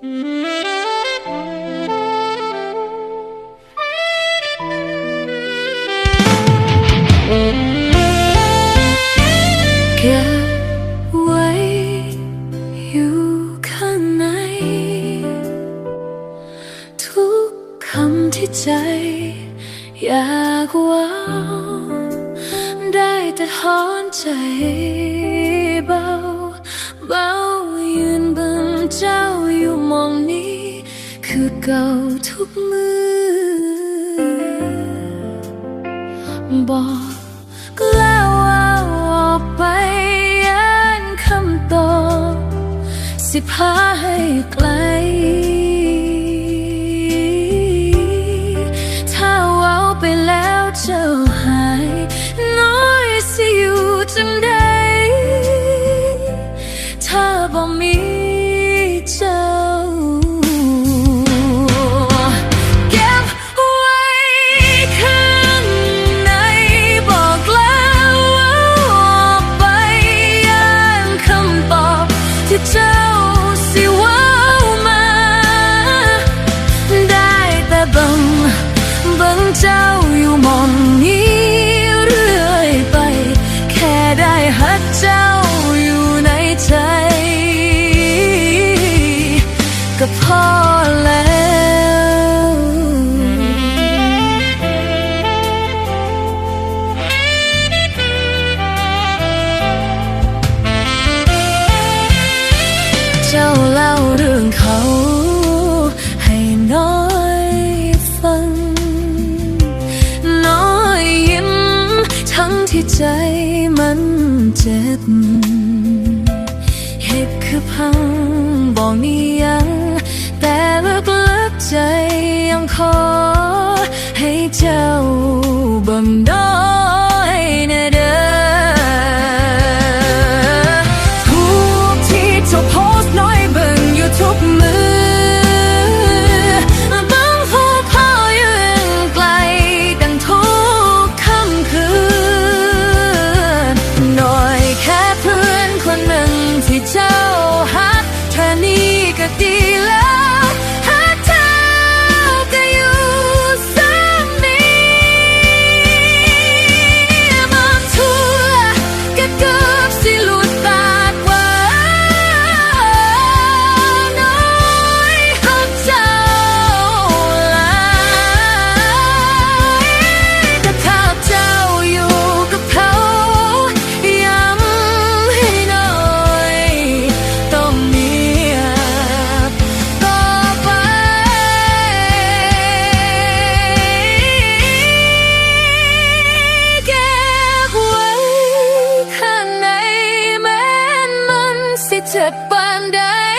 เก็บไว้อยู่ข้างใน ทุกคำที่ใจ อยากว่าได้แต่ถอนใจเบาเบา มองนี้ คือเก่าทุกมือ บอกแล้วว่าออกไปยันคำตอบสิพาให้ไกล ถ้าเว้าไปแล้วเจ้าหาย น้อยสิอยู่จังใด เจ้าอยู่มองนี้เรื่อยไป แค่ได้หักเจ้าอยู่ในใจ ก็พอแล้วเจ้าเล่า ที่ใจมันเจ็บเหตุคือพังบอกนี้ยัง แต่ลึกๆใจยังขอให้เจ้าบ่มดอ มัน